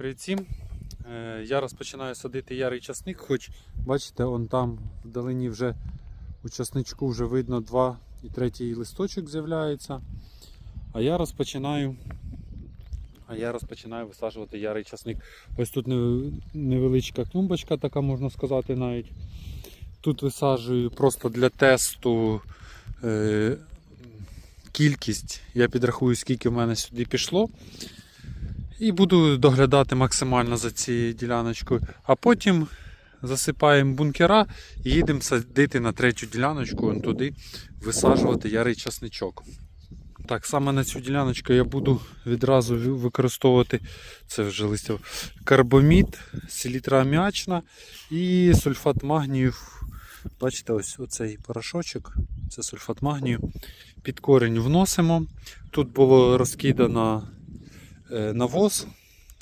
Привіт всім. Е, Я розпочинаю садити ярий часник, хоч бачите, он там вдалині вже у часничку вже видно два і третій листочок з'являється. А я розпочинаю. А я розпочинаю висаджувати ярий часник. Ось тут невеличка клумбочка, така можна сказати навіть. Тут висаджую просто для тесту е, кількість. Я підрахую, скільки в мене сюди пішло. І буду доглядати максимально за цією діляночкою. А потім засипаємо бункера і їдемо садити на третю діляночку, туди висаджувати ярий часничок. Так, саме на цю діляночку я буду відразу використовувати це вже листя карбомід, селітра аміачна і сульфат магнію. Бачите, ось оцей порошочок, це сульфат магнію. Під корінь вносимо. Тут було розкидано навоз.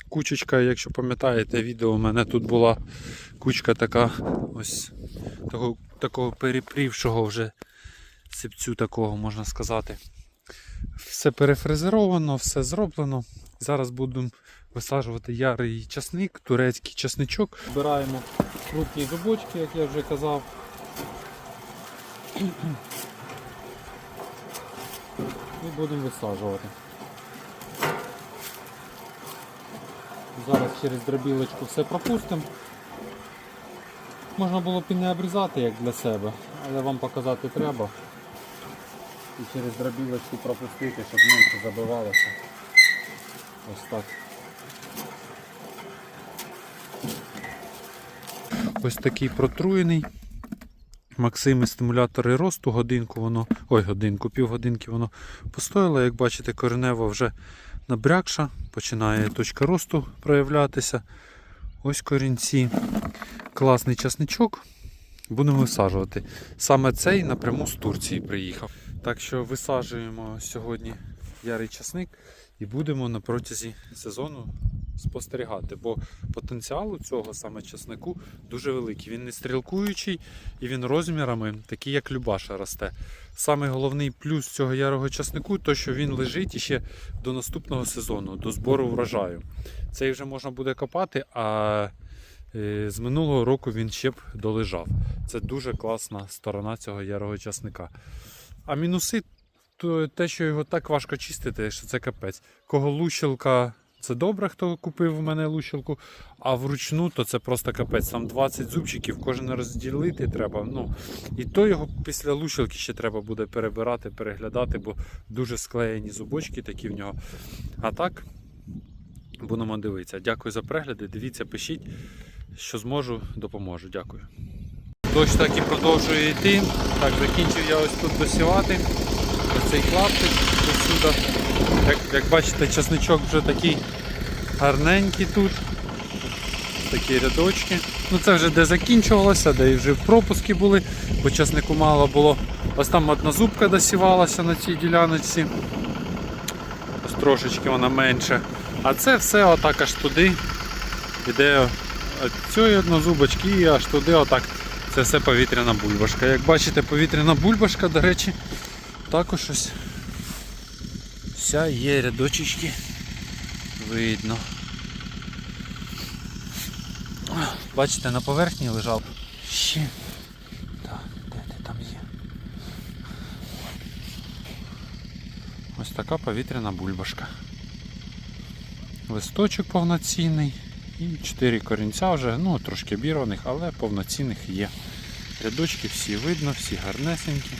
Кучечка, якщо пам'ятаєте, відео у мене тут була кучка така ось такого, такого перепрівшого вже сипцю такого, можна сказати. Все перефрезеровано, все зроблено. Зараз будемо висаджувати ярий часник, турецький часничок. Збираємо крупні зубочки, як я вже казав. І будемо висаджувати. Зараз через дробілочку все пропустимо. Можна було б і не обрізати як для себе, але вам показати треба. І через дробілочку пропустити, щоб менше забивалося. Ось так. Ось такий протруєний. Максими стимулятори росту, годинку воно, ой, годинку, півгодинки воно постояло. Як бачите, коренева вже набрякша, починає точка росту проявлятися. Ось корінці. Класний часничок. Будемо висаджувати. Саме цей напряму з Турції приїхав. Так що висаджуємо сьогодні ярий часник і будемо на протязі сезону спостерігати, бо потенціал у цього саме часнику дуже великий. Він не стрілкуючий і він розмірами такий, як Любаша росте. Саме головний плюс цього ярого часнику то, що він лежить іще до наступного сезону, до збору врожаю. Цей вже можна буде копати, а е, з минулого року він ще б долежав. Це дуже класна сторона цього ярого часника. А мінуси то те, що його так важко чистити, що це капець. Кого лущилка, це добре, хто купив у мене лущилку, а вручну то це просто капець. Там 20 зубчиків, кожен розділити треба. Ну, і то його після лущилки ще треба буде перебирати, переглядати, бо дуже склеєні зубочки такі в нього. А так, будемо дивитися. Дякую за перегляди. Дивіться, пишіть, що зможу, допоможу. Дякую. Дощ так і продовжує йти. Так, закінчив я ось тут досівати. Оцей клаптик до сюди. Як, як бачите, часничок вже такий гарненький тут. Такі рядочки. Ну це вже де закінчувалося, де і вже пропуски були, бо часнику мало було. Ось там одна зубка досівалася на цій діляночці. Ось трошечки вона менше. А це все отак аж туди. Іде від цієї однозубочки і аж туди отак. Це все повітряна бульбашка. Як бачите, повітряна бульбашка, до речі, також ось вся є рядочечки. Видно. Бачите, на поверхні лежав. Ще. Так, де ти там є? Ось така повітряна бульбашка. Листочок повноцінний. І 4 корінця вже, ну трошки обірваних, але повноцінних є. Рядочки всі видно, всі гарнесенькі.